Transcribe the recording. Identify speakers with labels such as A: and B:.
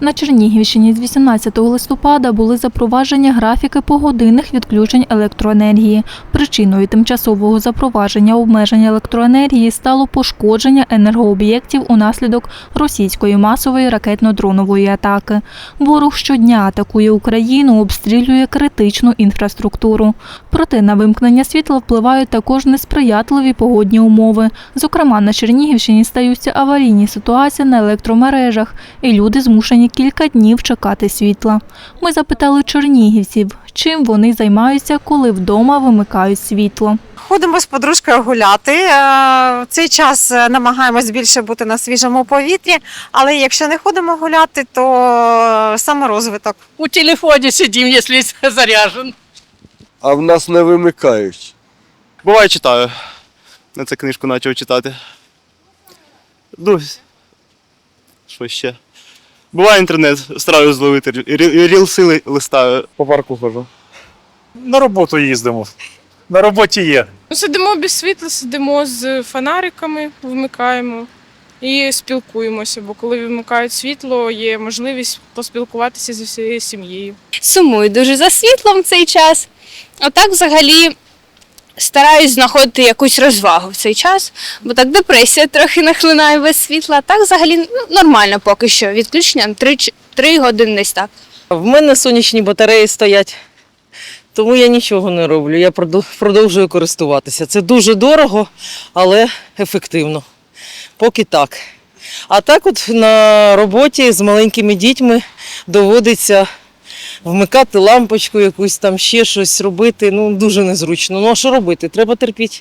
A: На Чернігівщині з 18 листопада були запроваджені графіки погодинних відключень електроенергії. Причиною тимчасового запровадження обмежень електроенергії стало пошкодження енергооб'єктів унаслідок російської масової ракетно-дронової атаки. Ворог щодня атакує Україну, обстрілює критичну інфраструктуру. Проте на вимкнення світла впливають також несприятливі погодні умови. Зокрема, на Чернігівщині стаються аварійні ситуації на електромережах, і люди змушені кілька днів чекати світла. Ми запитали чернігівців, чим вони займаються, коли вдома вимикають світло.
B: Ходимо з подружкою гуляти. Е, В цей час е, намагаємось більше бути на свіжому повітрі, але якщо не ходимо гуляти, то е, саморозвиток.
C: У телефоне сидим, если заряжен.
D: А в нас не вимикають.
E: Буває читаю. На це книжку почав читати. Ну, що ще? Буває інтернет, стараюсь зловити. рі- Рілси листаю. По парку хожу.
F: На роботу їздимо. На роботі є.
G: Ну, сидимо без світла, сидимо з фонариками, вмикаємо і спілкуємося, бо коли вимикають світло, є можливість поспілкуватися зі всією сім'єю.
H: сумую дуже за світлом в цей час. А так взагалі стараюсь знаходити якусь розвагу в цей час, бо так депресія трохи нахлинає без світла. Так взагалі ну, нормально поки що. Відключення 3, 3 години десь так.
I: В мене сонячні батареї стоять, тому я нічого не роблю. Я продовжую користуватися. Це дуже дорого, але ефективно. Поки так. А так, от на роботі з маленькими дітьми доводиться вмикати лампочку, якусь там ще щось робити. Ну, дуже незручно. Ну а що робити? Треба терпіти.